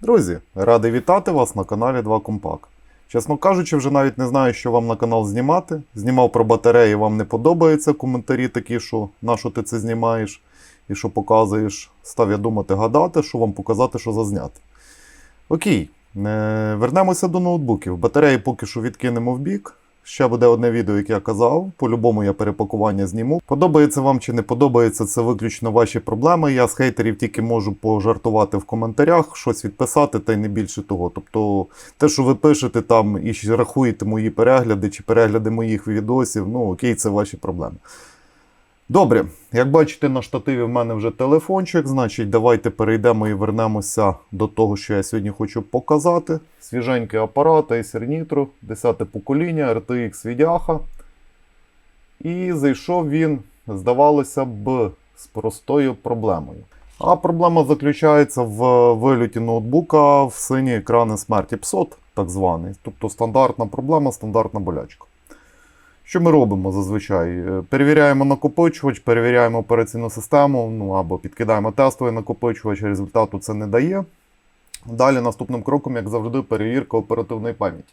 Друзі, радий вітати вас на каналі 2 Компак. Чесно кажучи, вже навіть не знаю, що вам на канал знімати. Знімав про батареї, вам не подобаються коментарі такі, що на що ти це знімаєш і що показуєш. Став я думати, гадати, що вам показати, що зазняти. Окей, е, вернемося до ноутбуків. Батареї поки що відкинемо в бік. Ще буде одне відео, як я казав. По-любому я перепакування зніму. Подобається вам чи не подобається, це виключно ваші проблеми. Я з хейтерів тільки можу пожартувати в коментарях, щось відписати, та й не більше того. Тобто, те, що ви пишете там і рахуєте мої перегляди чи перегляди моїх відосів, ну окей, це ваші проблеми. Добре, як бачите, на штативі в мене вже телефончик, значить, давайте перейдемо і вернемося до того, що я сьогодні хочу показати. Свіженький апарат Acer Nitro, 10 покоління, RTX Відяха. І зайшов він, здавалося б, з простою проблемою. А проблема заключається в вильоті ноутбука в сині екрани смерті PSOT, так званий. Тобто стандартна проблема, стандартна болячка. Що ми робимо зазвичай? Е, Перевіряємо накопичувач, перевіряємо операційну систему, ну або підкидаємо тестовий накопичувач, результату це не дає. Далі наступним кроком, як завжди, перевірка оперативної пам'яті.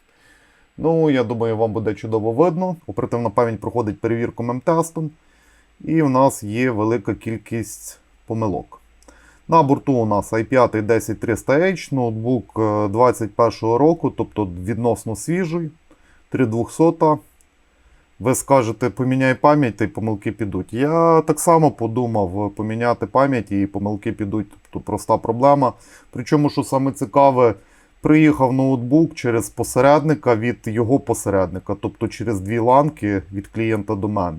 Ну, я думаю, вам буде чудово видно. Оперативна пам'ять проходить перевірку мемтестом, і в нас є велика кількість помилок. На борту у нас i5 10300H, ноутбук е, 21 року, тобто відносно свіжий, 3200. Ви скажете, поміняй пам'ять, та й помилки підуть. Я так само подумав поміняти пам'ять і помилки підуть. Тобто проста проблема. Причому, що саме цікаве, приїхав ноутбук через посередника від його посередника, тобто через дві ланки від клієнта до мене.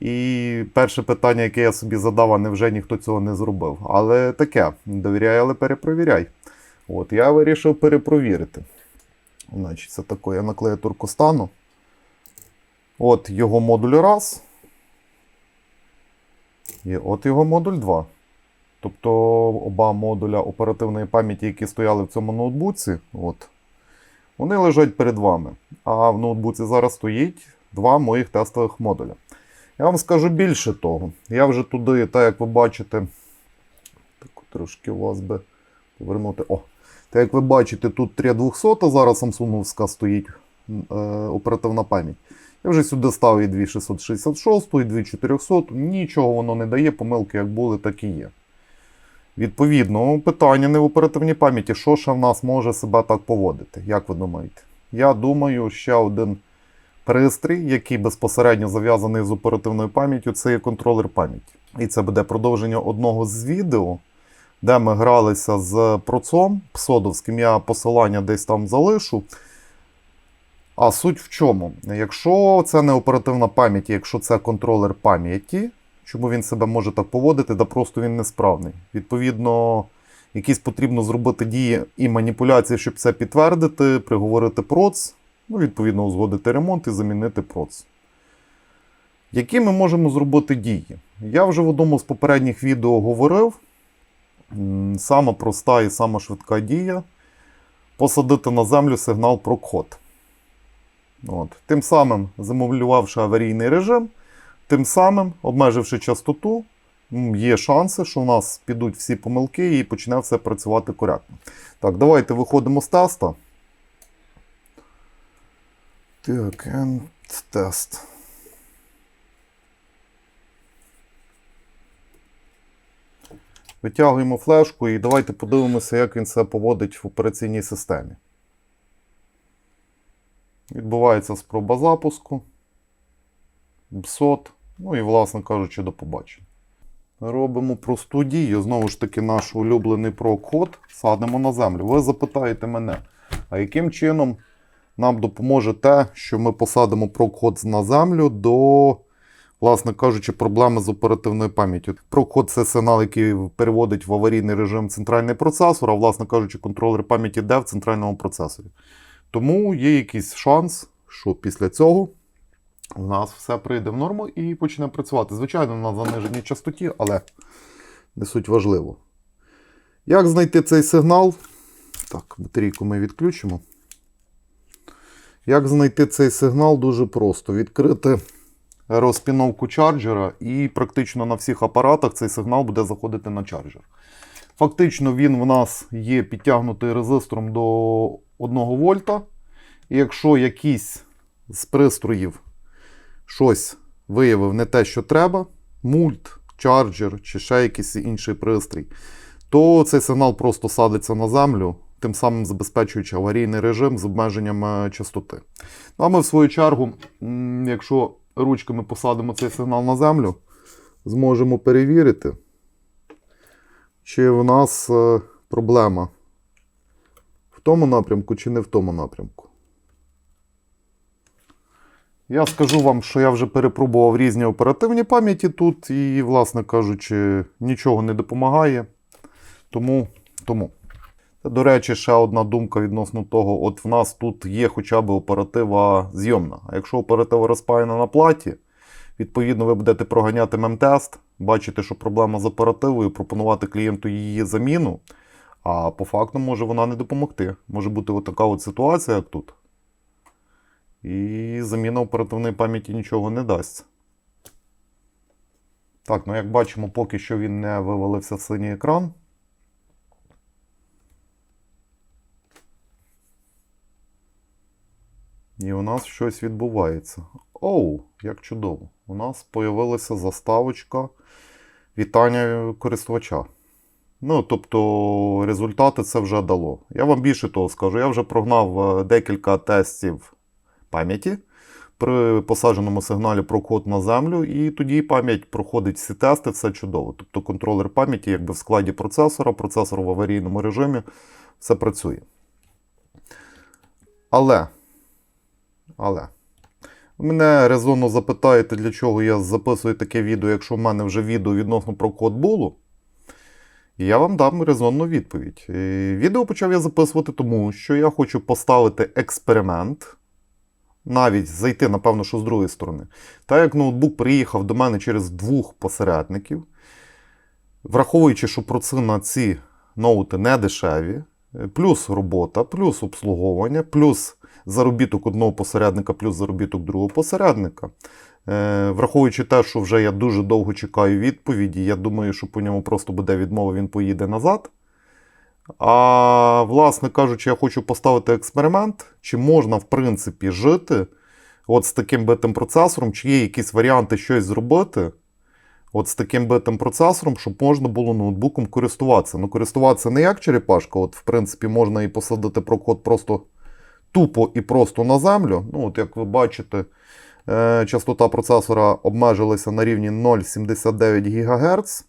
І перше питання, яке я собі задав, а невже ніхто цього не зробив. Але таке, довіряй, але перепровіряй. От, я вирішив перепровірити. Значить, це таке, я наклею туркостану. От його модуль раз. І от його модуль 2. Тобто оба модуля оперативної пам'яті, які стояли в цьому ноутбуці, от, вони лежать перед вами. А в ноутбуці зараз стоїть два моїх тестових модуля. Я вам скажу більше того. Я вже туди, так як ви бачите, так трошки вас би повернути. О, так як ви бачите, тут 3200, зараз Samsungівська стоїть е, оперативна пам'ять. Я вже сюди ставив і 2666, і 2400, нічого воно не дає, помилки як були, так і є. Відповідно, питання не в оперативній пам'яті, що ще в нас може себе так поводити, як ви думаєте? Я думаю, ще один пристрій, який безпосередньо зав'язаний з оперативною пам'яттю, це є контролер пам'яті. І це буде продовження одного з відео, де ми гралися з процом псодовським. Я посилання десь там залишу. А суть в чому? Якщо це не оперативна пам'ять, якщо це контролер пам'яті, чому він себе може так поводити, да просто він несправний. Відповідно, якісь потрібно зробити дії і маніпуляції, щоб це підтвердити, приговорити проц, ну, відповідно, узгодити ремонт і замінити проц. Які ми можемо зробити дії? Я вже в одному з попередніх відео говорив. Сама проста і сама швидка дія посадити на землю сигнал про код. От. Тим самим замовлювавши аварійний режим, тим самим, обмеживши частоту, є шанси, що у нас підуть всі помилки і почне все працювати коректно. Так, давайте виходимо з теста. Так, and тест. Витягуємо флешку і давайте подивимося, як він себе поводить в операційній системі. Відбувається спроба запуску. BSOT. Ну і, власне кажучи, до побачення. Робимо просту дію. Знову ж таки, наш улюблений прокод садимо на землю. Ви запитаєте мене, а яким чином нам допоможе те, що ми посадимо прокод на землю до, власне кажучи, проблеми з оперативною пам'яттю. Прокод це сигнал, який переводить в аварійний режим центральний процесор, а, власне кажучи, контролер пам'яті йде в центральному процесорі. Тому є якийсь шанс, що після цього у нас все прийде в норму і почне працювати. Звичайно, на заниженій частоті, але не суть важливо. Як знайти цей сигнал? Так, батарійку ми відключимо. Як знайти цей сигнал дуже просто. Відкрити розпіновку чарджера, і практично на всіх апаратах цей сигнал буде заходити на чарджер. Фактично він в нас є підтягнутий резистором до 1 вольта. І якщо якийсь з пристроїв щось виявив не те, що треба, мульт, чарджер чи ще якийсь інший пристрій, то цей сигнал просто садиться на землю, тим самим забезпечуючи аварійний режим з обмеженням е, частоти. Ну а ми, в свою чергу, якщо ручками посадимо цей сигнал на землю, зможемо перевірити, чи в нас е, проблема тому напрямку чи не в тому напрямку. Я скажу вам, що я вже перепробував різні оперативні пам'яті тут, і, власне кажучи, нічого не допомагає. Тому. тому. До речі, ще одна думка відносно того: от в нас тут є хоча б оператива зйомна. А якщо оператива розпаяна на платі, відповідно, ви будете проганяти мемтест, бачите, що проблема з оперативою, пропонувати клієнту її заміну. А по факту може вона не допомогти. Може бути от така от ситуація, як тут. І заміна оперативної пам'яті нічого не дасть. Так, ну як бачимо, поки що він не вивалився в синій екран. І у нас щось відбувається. Оу, як чудово! У нас з'явилася заставочка вітання користувача. Ну, тобто, результати це вже дало. Я вам більше того скажу. Я вже прогнав е, декілька тестів пам'яті при посадженому сигналі про код на землю, і тоді пам'ять проходить всі тести, все чудово. Тобто контролер пам'яті якби в складі процесора, процесор в аварійному режимі, все працює. Але, але, мене резонно запитаєте, для чого я записую таке відео, якщо в мене вже відео відносно про код було. І я вам дам резонну відповідь. Відео почав я записувати, тому що я хочу поставити експеримент навіть зайти, напевно, що з другої сторони. Так як ноутбук приїхав до мене через двох посередників, враховуючи, що проци на ці ноути не дешеві, плюс робота, плюс обслуговування, плюс заробіток одного посередника, плюс заробіток другого посередника. Е, Враховуючи те, що вже я дуже довго чекаю відповіді, я думаю, що по ньому просто буде відмова, він поїде назад. А, власне кажучи, я хочу поставити експеримент, чи можна, в принципі, жити от з таким битим процесором, чи є якісь варіанти щось зробити от з таким битим процесором, щоб можна було ноутбуком користуватися. Ну, користуватися не як черепашка, от, в принципі, можна і посадити прокод просто тупо і просто на землю. Ну, от як ви бачите, частота процесора обмежилася на рівні 0,79 ГГц.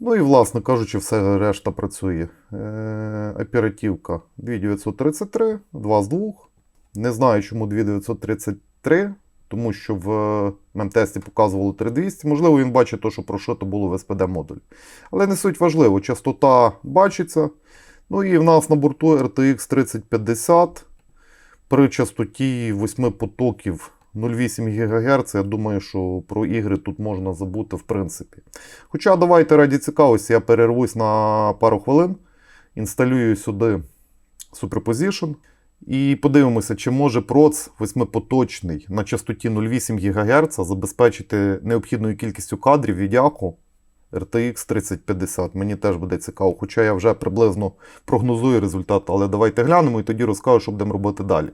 Ну і, власне кажучи, все решта працює. Е, оперативка 2933, 2 з 2. Не знаю, чому 2933, тому що в мемтесті показувало 3200. Можливо, він бачить те, що прошито було в SPD модулі. Але не суть важливо, частота бачиться. Ну і в нас на борту RTX 3050 при частоті 8 потоків 0,8 ГГц. Я думаю, що про ігри тут можна забути в принципі. Хоча давайте раді цікавості, я перервусь на пару хвилин, інсталюю сюди Superposition і подивимося, чи може проц 8-поточний на частоті 0,8 ГГц забезпечити необхідною кількістю кадрів відяку RTX 3050. Мені теж буде цікаво, хоча я вже приблизно прогнозую результат, але давайте глянемо і тоді розкажу, що будемо робити далі.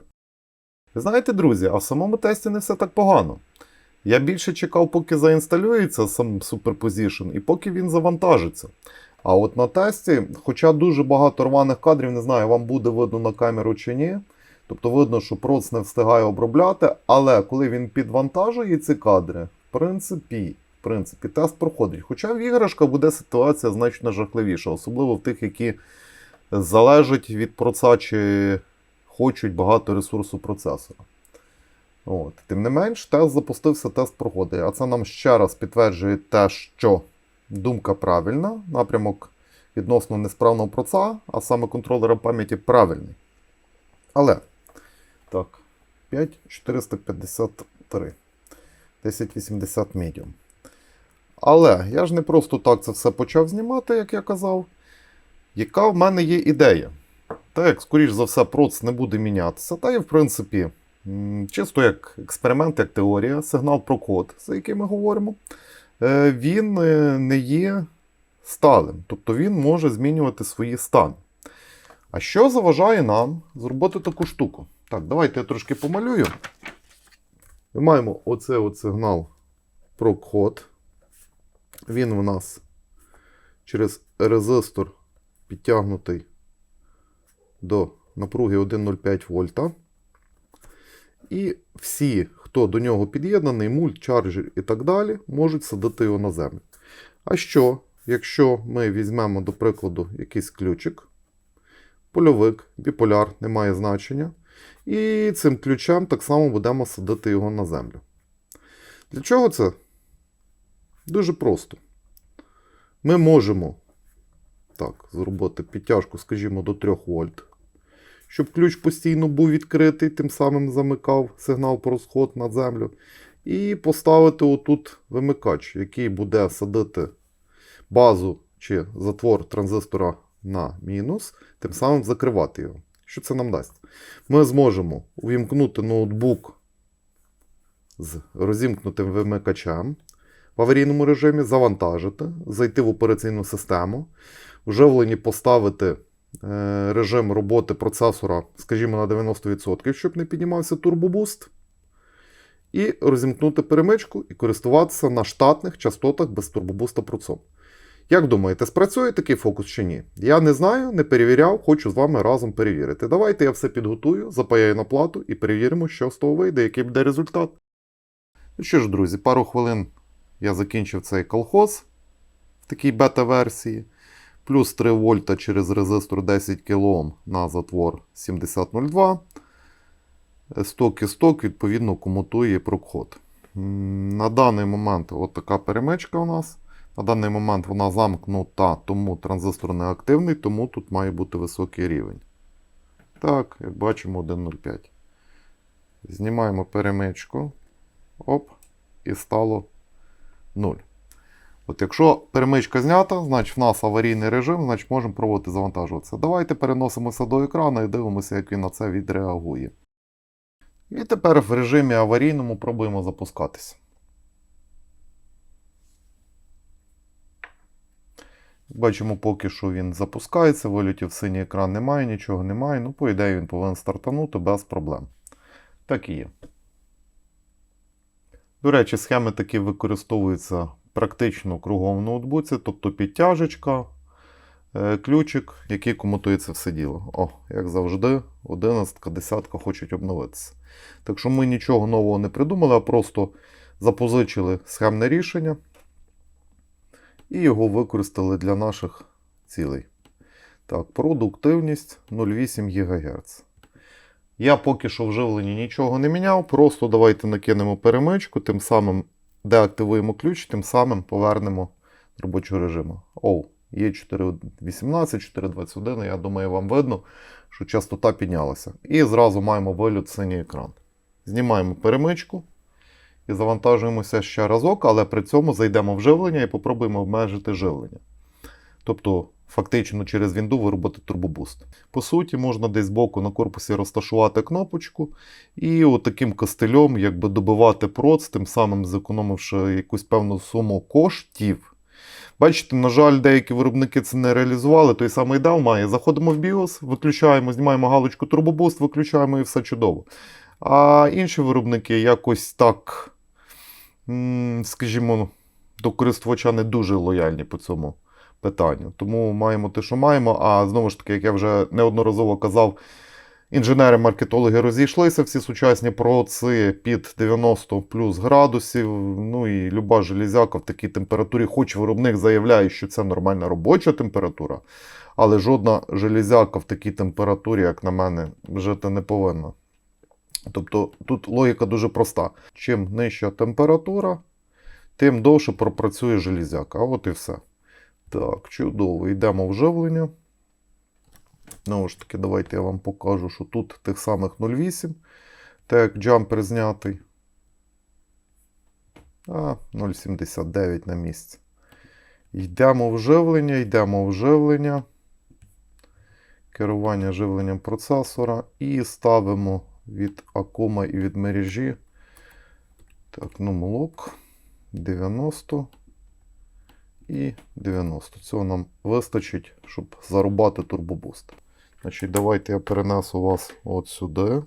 Знаєте, друзі, а в самому тесті не все так погано. Я більше чекав, поки заінсталюється сам Superposition і поки він завантажиться. А от на тесті, хоча дуже багато рваних кадрів, не знаю, вам буде видно на камеру чи ні. Тобто видно, що проц не встигає обробляти, але коли він підвантажує ці кадри, в принципі, в принципі, тест проходить. Хоча в іграшках буде ситуація значно жахливіша, особливо в тих, які залежать від проца чи хочуть багато ресурсу процесора. От. Тим не менш, тест запустився, тест проходить. А це нам ще раз підтверджує те, що думка правильна, напрямок відносно несправного проца, а саме контролера пам'яті правильний. Але, так, 5453. 1080 medium. Але я ж не просто так це все почав знімати, як я казав. Яка в мене є ідея? Так, як, скоріш за все, проц не буде мінятися. Та і, в принципі, чисто як експеримент, як теорія, сигнал про код, за який ми говоримо, е, він е, не є сталим. Тобто він може змінювати свої стани. А що заважає нам зробити таку штуку? Так, давайте я трошки помалюю. Ми маємо оце от сигнал прокод. Він у нас через резистор підтягнутий до напруги 1,05 вольта. І всі, хто до нього під'єднаний, мульт, чарджер і так далі, можуть садити його на землю. А що, якщо ми візьмемо, до прикладу, якийсь ключик, польовик, біполяр, не має значення. І цим ключем так само будемо садити його на землю. Для чого це? Дуже просто. Ми можемо так, зробити підтяжку, скажімо, до 3 вольт, щоб ключ постійно був відкритий, тим самим замикав сигнал про розход на землю. І поставити отут вимикач, який буде садити базу чи затвор транзистора на мінус, тим самим закривати його. Що це нам дасть? Ми зможемо увімкнути ноутбук з розімкнутим вимикачем в аварійному режимі, завантажити, зайти в операційну систему, вживлені поставити е, режим роботи процесора, скажімо, на 90%, щоб не піднімався турбобуст. І розімкнути перемичку і користуватися на штатних частотах без турбобуста процом. Як думаєте, спрацює такий фокус чи ні? Я не знаю, не перевіряв, хочу з вами разом перевірити. Давайте я все підготую, запаяю на плату і перевіримо, що з того вийде, який буде результат. Ну що ж, друзі, пару хвилин я закінчив цей колхоз в такій бета-версії. Плюс 3 вольта через резистор 10 кОм на затвор 7002. Сток і сток, відповідно, комутує прокход. На даний момент от така перемичка у нас. На даний момент вона замкнута, тому транзистор не активний, тому тут має бути високий рівень. Так, як бачимо, 1.05. Знімаємо перемичку. Оп, і стало 0. От якщо перемичка знята, значить в нас аварійний режим, значить можемо пробувати завантажуватися. Давайте переносимося до екрану і дивимося, як він на це відреагує. І тепер в режимі аварійному пробуємо запускатися. Бачимо, поки що він запускається, вилітів синій екран немає, нічого немає. Ну, по ідеї, він повинен стартанути без проблем. Так і є. До речі, схеми такі використовуються практично кругом в ноутбуці, тобто підтяжечка, е, ключик, який комутується все діло. О, як завжди, 11, 10 хочуть обновитися. Так що ми нічого нового не придумали, а просто запозичили схемне рішення і його використали для наших цілей. Так, продуктивність 0,8 ГГц. Я поки що в живленні нічого не міняв, просто давайте накинемо перемичку, тим самим деактивуємо ключ, тим самим повернемо до робочого режиму. Оу, є 4.18, 4.21, я думаю, вам видно, що частота піднялася. І зразу маємо виліт синій екран. Знімаємо перемичку і завантажуємося ще разок, але при цьому зайдемо в живлення і попробуємо обмежити живлення. Тобто, фактично через Windows виробити турбобуст. По суті, можна десь збоку на корпусі розташувати кнопочку і отаким костильом якби добивати проц, тим самим зекономивши якусь певну суму коштів. Бачите, на жаль, деякі виробники це не реалізували. Той самий DAO має. Заходимо в BIOS, виключаємо, знімаємо галочку турбобуст, виключаємо і все чудово. А інші виробники якось так, скажімо, до користувача не дуже лояльні по цьому питанню. Тому маємо те, що маємо. А знову ж таки, як я вже неодноразово казав, інженери-маркетологи розійшлися, всі сучасні проци під 90 плюс градусів. Ну і люба железяка в такій температурі, хоч виробник заявляє, що це нормальна робоча температура, але жодна железяка в такій температурі, як на мене, жити не повинна. Тобто тут логіка дуже проста. Чим нижча температура, тим довше пропрацює железяка. А от і все. Так, чудово. Йдемо в живлення. Знову ж таки, давайте я вам покажу, що тут тих самих 0,8, так джампер знятий. А, 0,79 на місці. Йдемо в живлення, йдемо в живлення. Керування живленням процесора і ставимо від акума і від мережі. Так, ну молок 90. І 90. Цього нам вистачить, щоб зарубати турбобуст. Значить, давайте я перенесу вас от сюди.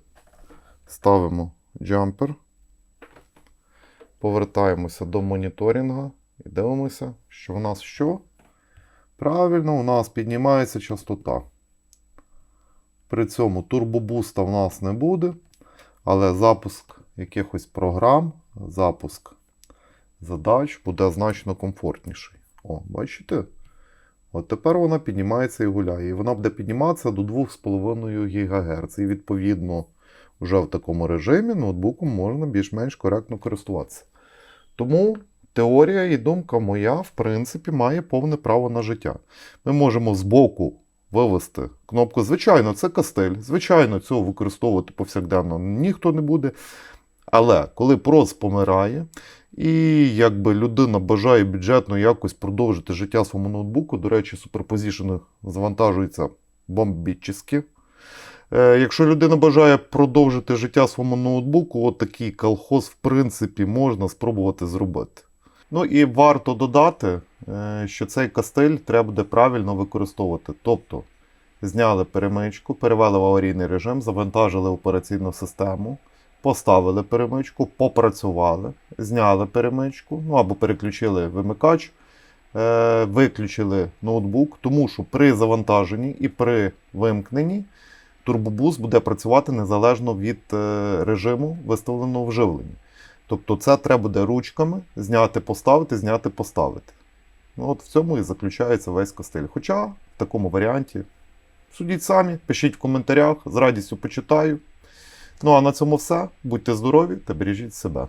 Ставимо джампер. Повертаємося до моніторинга і дивимося, що в нас що? Правильно, у нас піднімається частота. При цьому турбобуста в нас не буде, але запуск якихось програм, запуск задач буде значно комфортніший. О, бачите? От тепер вона піднімається і гуляє. І вона буде підніматися до 2,5 ГГц. І відповідно, вже в такому режимі ноутбуком можна більш-менш коректно користуватися. Тому теорія і думка моя, в принципі, має повне право на життя. Ми можемо збоку вивести кнопку. Звичайно, це кастель. Звичайно, цього використовувати повсякденно ніхто не буде. Але коли прос помирає, і якби людина бажає бюджетно якось продовжити життя своєму ноутбуку, до речі, суперпозішени завантажуються бомбічно. Е, якщо людина бажає продовжити життя своєму ноутбуку, от такий колхоз, в принципі, можна спробувати зробити. Ну і варто додати, е, що цей кастель треба буде правильно використовувати. Тобто зняли перемичку, перевели в аварійний режим, завантажили операційну систему, поставили перемичку, попрацювали, зняли перемичку, ну або переключили вимикач, е, виключили ноутбук, тому що при завантаженні і при вимкненні турбобус буде працювати незалежно від е, режиму виставленого в живленні. Тобто це треба буде ручками зняти, поставити, зняти, поставити. Ну, от в цьому і заключається весь костиль. Хоча в такому варіанті судіть самі, пишіть в коментарях, з радістю почитаю. Ну а на цьому все. Будьте здорові та бережіть себе.